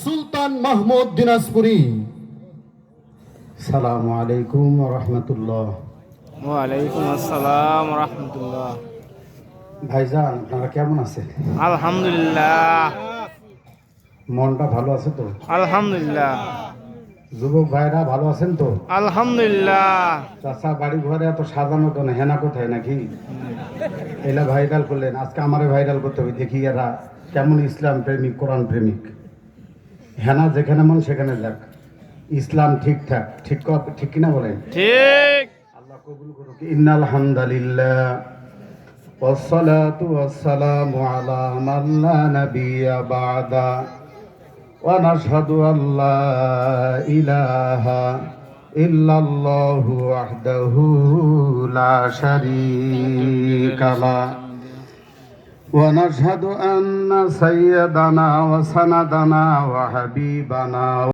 সুলতান মাহমুদ দিনাজপুরি। সালামু আলাইকুম রহমতুল্লাহ। ওয়ালাইকুম আসসালাম রহমতুল্লাহ। ভাইজান আপনারা কেমন আছেন? আলহামদুলিল্লাহ। মনটা ভালো আছে তো? আলহামদুলিল্লাহ। যুবক ভাইরা ভালো আছেন তো? আলহামদুলিল্লাহ। চাষা বাড়ি ঘরে এত সাজানো কেন হেনা কোথায় নাকি? এলা ভাইরাল করলেন আজকে আমারে ভাইরাল করতে হবে দেখি এরা কেমন ইসলাম প্রেমিক কোরআন প্রেমিক। হেনা যেখানে মন সেখানে যাক ইসলাম ঠিক থাক ঠিক ঠিক কিনা বলেন? ঠিক। আল্লাহ কবুল করুক। ইন্নাল হামদালিল্লাহ। ওয়াসসালাতু ওয়াসসালামু আলা মাল্লা নাবিয়া বাদা। ওয়া নাশহাদু আল্লা ইলাহা ইল্লাল্লাহু ওয়াহদাহু লা শারীকা লা। ونشهد أن سيدنا وسندنا وحبيبنا